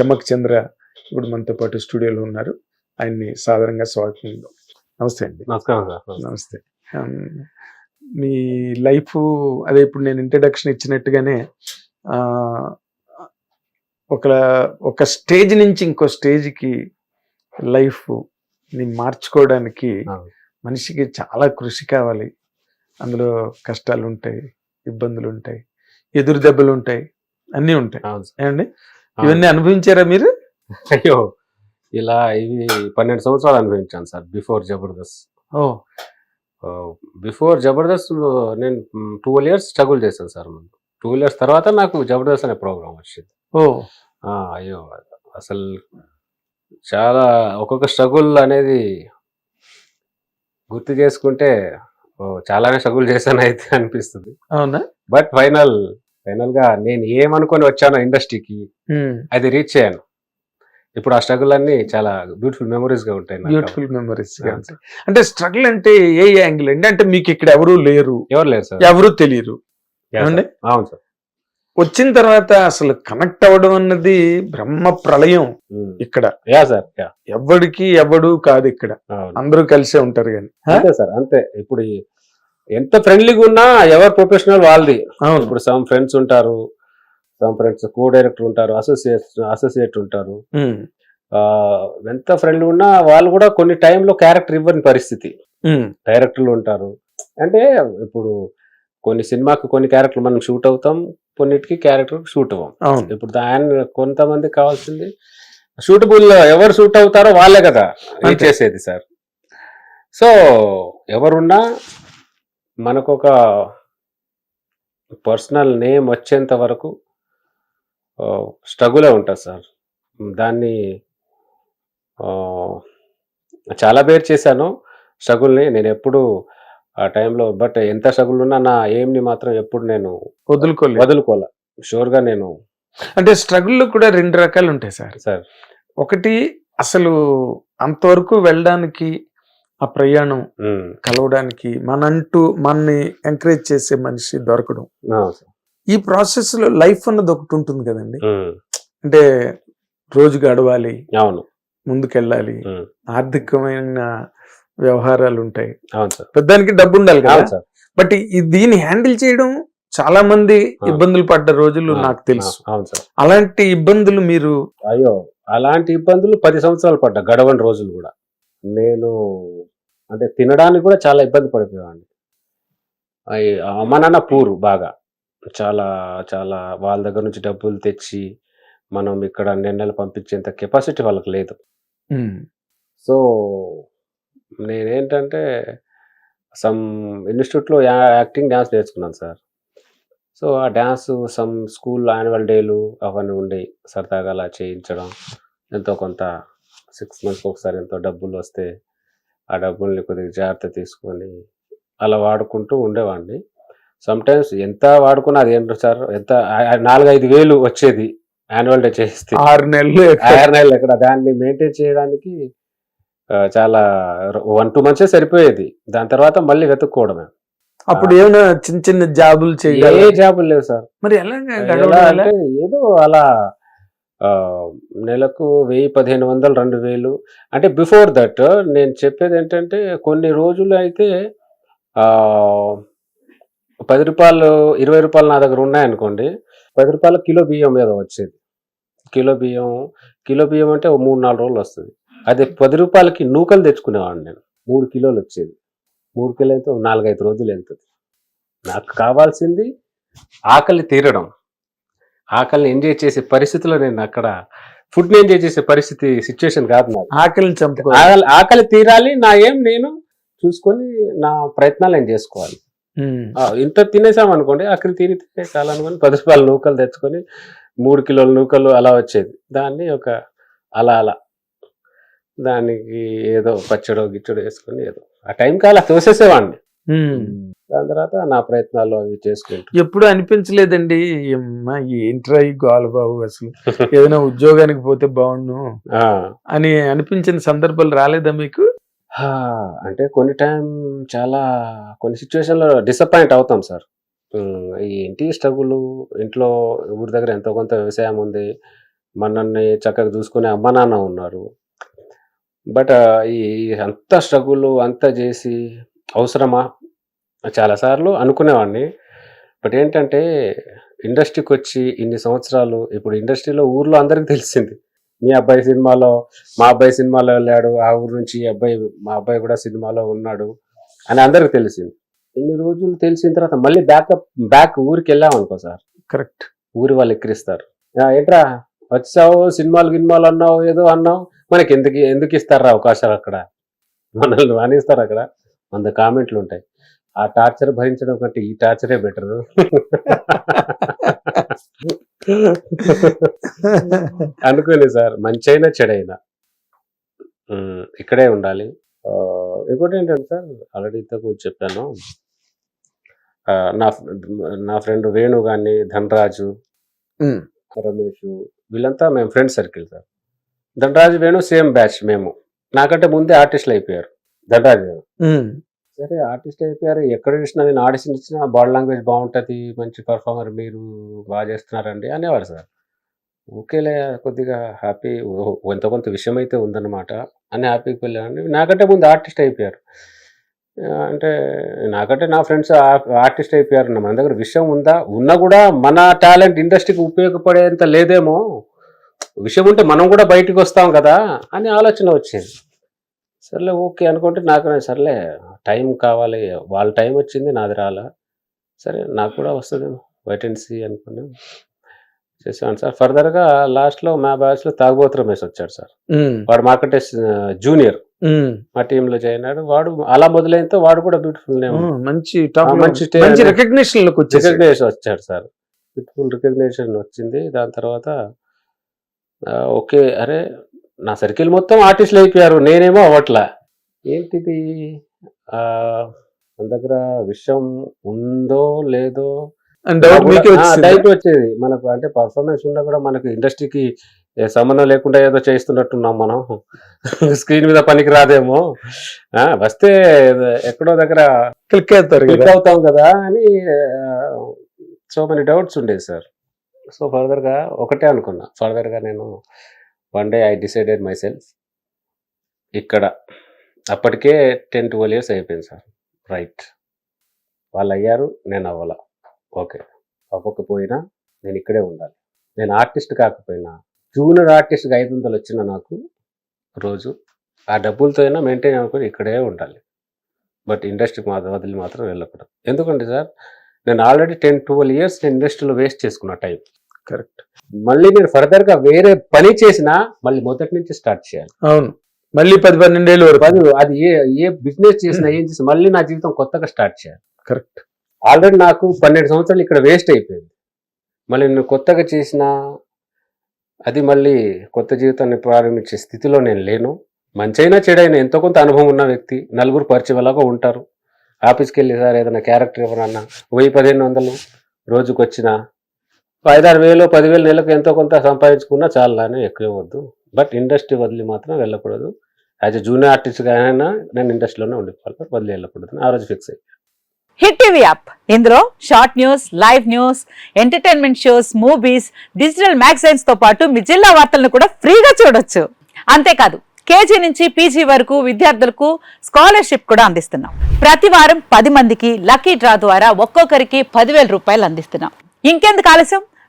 చెమ్మక్ చంద్ర ఇప్పుడు మనతో పాటు స్టూడియోలో ఉన్నారు. ఆయన్ని సాధారణంగా స్వాగతం. నమస్తే అండి. నమస్కారం సార్. నమస్తే. మీ లైఫ్ అదే ఇప్పుడు నేను ఇంట్రడక్షన్ ఇచ్చినట్టుగానే ఒక ఒక స్టేజ్ నుంచి ఇంకో స్టేజ్కి లైఫ్ని మార్చుకోవడానికి. మనిషికి చాలా కృషి కావాలి. అందులో కష్టాలు ఉంటాయి ఇబ్బందులు ఉంటాయి ఎదురు దెబ్బలు ఉంటాయి. అన్నీ ఉంటాయి. ఏమండి. ఇవన్నీ అనుభవించారా మీరు? అయ్యో ఇలా ఇవి పన్నెండు సంవత్సరాలు అనుభవించాను సార్ బిఫోర్ జబర్దస్త్. ఓ. బిఫోర్ జబర్దస్త్ నేను ట్వెల్వ్ ఇయర్స్ స్ట్రగుల్ చేశాను సార్ ముందు. ట్వెల్వ్ ఇయర్స్ తర్వాత నాకు జబర్దస్త్ అనే ప్రోగ్రామ్ వచ్చింది. ఓ. అయ్యో అసలు చాలా ఒక్కొక్క స్ట్రగుల్ అనేది గుర్తు చేసుకుంటే ఓ, చాలానే స్ట్రగుల్ చేశాను అయితే అనిపిస్తుంది. అవునా? బట్ ఫైనల్ ఫైనల్గా నేను ఏమనుకొని వచ్చానో ఇండస్ట్రీకి. అది రీచ్ అయ్యాను. ఇప్పుడు ఆ స్ట్రగుల్ అన్ని చాలా బ్యూటిఫుల్ మెమరీస్గా ఉంటాయి. Beautiful memories. అంటే స్ట్రగుల్ అంటే ఏ యాంగిల్ అండి? అంటే మీకు ఇక్కడ ఎవరు లేరు. ఎవరు లేరు సార్? ఎవరు తెలియరు. అవును సార్. వచ్చిన తర్వాత అసలు కనెక్ట్ అవ్వడం అన్నది బ్రహ్మ ప్రళయం ఇక్కడ. యా సార్ ఎవడికి ఎవడు కాదు ఇక్కడ. అందరూ కలిసే ఉంటారు కానీ. అంతే సార్ అంతే. ఇప్పుడు ఎంత ఫ్రెండ్లీగా ఉన్నా ఎవరు ప్రొఫెషనల్ వాళ్ళది. ఇప్పుడు సమ్ ఫ్రెండ్స్ ఉంటారు సమ్ ఫ్రెండ్స్ కో డైరెక్టర్ ఉంటారు అసోసియేట్ అసోసియేట్ ఉంటారు. ఎంత ఫ్రెండ్లీ ఉన్నా వాళ్ళు కూడా కొన్ని టైంలో క్యారెక్టర్ ఇవ్వని పరిస్థితి. డైరెక్టర్లు ఉంటారు. అంటే ఇప్పుడు కొన్ని సినిమాకి కొన్ని క్యారెక్టర్లు మనం షూట్ అవుతాం కొన్నిటికి క్యారెక్టర్ షూట్ అవ్వం. ఇప్పుడు ఆయన కొంతమంది కావాల్సింది షూటబుల్ ఎవరు షూట్ అవుతారో వాళ్ళే కదా. చేసేది సార్. సో ఎవరున్నా మనకు ఒక పర్సనల్ నేమ్ వచ్చేంత వరకు స్ట్రగులే ఉంటుంది సార్. దాన్ని చాలా పేరు చేశాను స్ట్రగుల్ని. నేను ఎప్పుడు ఆ టైంలో బట్ ఎంత స్ట్రగుల్ ఉన్నా నా ఎయిమ్ని మాత్రం ఎప్పుడు నేను వదులుకోలేదు. వదులుకోలే. షూర్గా నేను అంటే స్ట్రగుల్ కూడా రెండు రకాలు ఉంటాయి సార్. సార్. ఒకటి అసలు అంతవరకు వెళ్ళడానికి ఆ ప్రయాణం కలవడానికి మనంటూ మనని ఎంకరేజ్ చేసే మనిషి దొరకడం. ఈ ప్రాసెస్లో లైఫ్ అన్నది ఒకటి ఉంటుంది కదండి. అంటే రోజు గడవాలి అవును. ముందుకెళ్ళాలి ఆర్థికమైన వ్యవహారాలు ఉంటాయి. అవును సార్. పెద్దానికి డబ్బు ఉండాలి కదా. బట్ దీన్ని హ్యాండిల్ చేయడం చాలా మంది. ఇబ్బందులు పడ్డ రోజులు నాకు తెలుసు. ఆ, అవును సార్. అలాంటి ఇబ్బందులు మీరు అయ్యో అలాంటి ఇబ్బందులు పది సంవత్సరాలు పడ్డా గడవని రోజులు కూడా. నేను అంటే తినడానికి కూడా చాలా ఇబ్బంది పడిపోయామండి అయ్య- అమ్మ నాన్న పూరు బాగా. చాలా చాలా వాళ్ళ దగ్గర నుంచి డబ్బులు తెచ్చి మనం ఇక్కడ నెలలు పంపించేంత కెపాసిటీ వాళ్ళకి లేదు. సో నేనేంటంటే సమ్ ఇన్స్టిట్యూట్లో యాక్టింగ్ డ్యాన్స్ నేర్చుకున్నాను సార్. సో ఆ డ్యాన్స్ సమ్ స్కూల్ యాన్యువల్ డేలు అవన్నీ ఉండి సరదాగా అలా చేయించడం ఎంతో కొంత సిక్స్ మంత్స్కి ఒకసారి ఎంతో డబ్బులు వస్తే ఆ డబ్బుల్ని కొద్దిగా జాగ్రత్త తీసుకొని అలా వాడుకుంటూ ఉండేవాడిని. సమ్ టైమ్స్ ఎంత వాడుకున్నా అది ఏంటో సార్ ఎంత నాలుగైదు వేలు వచ్చేది యాన్యువల్ డే చేస్తే. ఆరు నెలలు ఆరు నెలలు ఎక్కడ దాన్ని మెయింటైన్ చేయడానికి చాలా వన్ టూ మంత్సే సరిపోయేది. దాని తర్వాత మళ్ళీ వెతుక్కోవడమే. అప్పుడు ఏమైనా చిన్న చిన్న జాబులు ఏ చేయాలి జాబులు లేవు సార్. మరి ఎలా ఏదో అలా నెలకు వెయ్యి పదిహేను వందలు రెండు వేలు. అంటే బిఫోర్ దట్ నేను చెప్పేది ఏంటంటే కొన్ని రోజులు అయితే పది రూపాయలు ఇరవై రూపాయలు నా దగ్గర ఉన్నాయనుకోండి పది రూపాయలు కిలో బియ్యం మీద వచ్చేది. కిలో బియ్యం కిలో బియ్యం అంటే ఓ మూడు నాలుగు రోజులు వస్తుంది. అదే పది రూపాయలకి నూకలు తెచ్చుకునేవాడిని నేను. మూడు కిలోలు వచ్చేది. మూడు కిలో అయితే నాలుగైదు రోజులు వెళ్తుంది. నాకు కావాల్సింది ఆకలి తీరడం. ఆకలిని ఎంజాయ్ చేసే పరిస్థితిలో నేను అక్కడ ఫుడ్ ఎంజాయ్ చేసే పరిస్థితి సిచ్యువేషన్ కాదు నాకు ఆకలిని చంపుకో ఆకలి తీరాలి నా ఏం నేను చూసుకొని నా ప్రయత్నాలు నేను చేసుకోవాలి. ఇంత తినేసాం అనుకోండి ఆకలి తీరితే చాలా అనుకోని పది రూపాయల నూకలు తెచ్చుకొని మూడు కిలోల నూకలు అలా వచ్చేది. దాన్ని ఒక అలా అలా. దానికి ఏదో పచ్చడో గిచ్చడో వేసుకొని ఏదో. ఆ టైంకి అలా తోసేసేవాడిని. దాని తర్వాత నా ప్రయత్నాలు అవి చేసుకుంటూ. ఎప్పుడు అనిపించలేదండి ఏంట్రా ఈ గోలబాబు అసలు? ఏదైనా ఉద్యోగానికి పోతే బాగుండు అని అనిపించిన సందర్భాలు రాలేదా మీకు? అంటే కొన్ని టైం చాలా కొన్ని సిచ్యువేషన్లో డిసప్పాయింట్ అవుతాం సార్. ఏంటి స్ట్రగుల్ ఇంట్లో ఊరి దగ్గర ఎంతో కొంత వ్యవసాయం ఉంది మనల్ని చక్కగా చూసుకునే అమ్మ నాన్న ఉన్నారు. బట్ ఈ అంత స్ట్రగుల్ అంతా చేసి అవసరమా? చాలాసార్లు అనుకునేవాడిని. బట్ ఏంటంటే ఇండస్ట్రీకి వచ్చి ఇన్ని సంవత్సరాలు ఇప్పుడు ఇండస్ట్రీలో ఊర్లో అందరికీ తెలిసింది. మీ అబ్బాయి సినిమాలో మా అబ్బాయి సినిమాలో వెళ్ళాడు ఆ ఊరు నుంచి ఈ అబ్బాయి మా అబ్బాయి కూడా సినిమాలో ఉన్నాడు అని అందరికి తెలిసింది. ఇన్ని రోజులు తెలిసిన తర్వాత మళ్ళీ బ్యాకప్ బ్యాక్ ఊరికి వెళ్ళాం అనుకో సార్. కరెక్ట్. ఊరి వాళ్ళు ఎక్కిరిస్తారు. "ఆ, ఏంట్రా వచ్చావు సినిమాలు గినిమాలు అన్నావు ఏదో అన్నావు? మనకి ఎందుకు ఎందుకు ఇస్తారా అవకాశాలు అక్కడ? మనల్ని రాణిస్తారు అక్కడ. వంద కామెంట్లు ఉంటాయి. ఆ టార్చర్ భరించడం కంటే ఈ టార్చరే బెటర్. అనుకోండి సార్ మంచైనా చెడైనా. ఇక్కడే ఉండాలి. ఇంకోటి ఏంటంటే సార్ ఆల్రెడీ ఇంతకు చెప్పాను. నా నా ఫ్రెండ్ వేణు కానీ ధనరాజు రమేష్ వీళ్ళంతా మేము friend circle sir. Dhanraj Venu same batch మేము. నాకంటే ముందే ఆర్టిస్టులు అయిపోయారు. ధనరాజు. సరే ఆర్టిస్ట్ అయిపోయారు. ఎక్కడ చూసినా నేను ఆడిషన్ ఇచ్చినా బాడీ లాంగ్వేజ్ బాగుంటుంది మంచి పర్ఫార్మర్ మీరు బాగా చేస్తున్నారండి అనేవారు సార్. ఓకేలే కొద్దిగా హ్యాపీ కొంత కొంత విషయం అయితే ఉందన్నమాట. అని హ్యాపీకి వెళ్ళాను నాకంటే ముందు ఆర్టిస్ట్ అయిపోయారు. అంటే నాకంటే నా ఫ్రెండ్స్ ఆర్టిస్ట్ అయిపోయారు మన దగ్గర విషయం ఉందా? ఉన్నా కూడా మన టాలెంట్ ఇండస్ట్రీకి ఉపయోగపడేంత లేదేమో. విషయం ఉంటే మనం కూడా బయటకు వస్తాం కదా అని ఆలోచన వచ్చింది. సర్లే ఓకే అనుకుంటే నాకు సర్లే టైం కావాలి వాళ్ళ టైం వచ్చింది నాది రాలా. సరే నాకు కూడా వస్తుందేమో వైట్ అండ్ సీ అనుకుని చేసాను సార్. ఫర్దర్గా లాస్ట్లో మా బ్యాచ్లో తాగుబోతు రమేష్ వచ్చాడు సార్. వాడు మార్కెట్ జూనియర్. మా టీంలో జాయిన్ అయ్యాడు. వాడు అలా మొదలైనతో వాడు కూడా బ్యూటిఫుల్ నేమ్ మంచి మంచి రికగ్నిషన్ రికగ్నేషన్ వచ్చాడు సార్. బ్యూటిఫుల్ రికగ్నేషన్ వచ్చింది. దాని తర్వాత ఓకే అరే నా సర్కిల్ మొత్తం ఆర్టిస్టులు అయిపోయారు. నేనేమో అవట్లా ఏంటిది? మన దగ్గర విషయం ఉందో లేదో డౌట్ వచ్చింది. మనకు అంటే పర్ఫార్మెన్స్ ఉన్నా కూడా మనకు ఇండస్ట్రీకి సంబంధం లేకుండా ఏదో చేస్తున్నట్టున్నాం మనం. స్క్రీన్ మీద పనికి రాదేమో. వస్తే ఎక్కడో దగ్గర క్లిక్ అవుతారు క్లిక్ అవుతాం కదా అని సో మెనీ డౌట్స్ ఉండేది సార్ సో ఫర్దర్గా ఒకటే అనుకున్నా. ఫర్దర్గా నేను one day I decided my self ఇక్కడ అప్పటికే టెన్ ట్వెల్వ్ ఇయర్స్ అయిపోయింది సార్. రైట్ వాళ్ళు అయ్యారు నేను అవ్వాల ఓకే అవ్వకపోయినా నేను ఇక్కడే ఉండాలి. నేను ఆర్టిస్ట్ కాకపోయినా జూనియర్ ఆర్టిస్ట్కి ఐదు వందలు వచ్చిన నాకు రోజు ఆ డబ్బులతో అయినా మెయింటైన్ అనుకుని ఇక్కడే ఉండాలి. బట్ ఇండస్ట్రీకి మాత్రం వదిలి మాత్రం వెళ్ళకూడదు. ఎందుకంటే సార్ నేను ఆల్రెడీ టెన్ ట్వెల్వ్ ఇయర్స్ నేను ఇండస్ట్రీలో వేస్ట్ చేసుకున్న టైం కరెక్ట్. మళ్ళీ నేను ఫర్దర్గా వేరే పని చేసినా మళ్ళీ మొదటి నుంచి స్టార్ట్ చేయాలి. అవును. మళ్ళీ పది పన్నెండేళ్ళు వరకు. పది అది ఏ ఏ బిజినెస్ చేసినా ఏం చేసినా మళ్ళీ నా జీవితం కొత్తగా స్టార్ట్ చేయాలి. కరెక్ట్. ఆల్రెడీ నాకు పన్నెండు సంవత్సరాలు ఇక్కడ వేస్ట్ అయిపోయింది. మళ్ళీ నేను కొత్తగా చేసిన అది మళ్ళీ కొత్త జీవితాన్ని ప్రారంభించే స్థితిలో నేను లేను. మంచైనా చెడైనా ఎంతో కొంత అనుభవం ఉన్న వ్యక్తి నలుగురు పరిచయం ఎలాగో ఉంటారు. ఆఫీస్కి వెళ్ళి సార్ ఏదైనా క్యారెక్టర్ ఎవరన్నా వెయ్యి పదిహేను వందలు రోజుకి వచ్చిన ఐదారు వేలు పదివేలు నెలకు ఎంతో కొంత సంపాదించుకున్నా చాలానే ఎక్కువ వద్దు బట్ ఇండస్ట్రీ వదిలి మాత్రం వెళ్ళకూడదు. యాజ్ ఎ జూనియర్ ఆర్టిస్ట్గా అయినా నేను ఇండస్ట్రీలోనే ఉండిపోవాలి. వదిలి వెళ్ళకూడదు. ఆ రోజు ఫిక్స్ అయ్యి. Hit TV app. ఇందులో short news live news entertainment shows movies digital మ్యాగజైన్స్తో పాటు మీ జిల్లా వార్తలను కూడా ఫ్రీగా చూడొచ్చు. అంతేకాదు కేజీ నుంచి పీజీ వరకు విద్యార్థులకు స్కాలర్షిప్ కూడా అందిస్తున్నాం. ప్రతి వారం పది మందికి లక్కీ డ్రా ద్వారా ఒక్కొక్కరికి పదివేల రూపాయలు అందిస్తున్నాం. ఇంకెందుకు ఆలస్యం?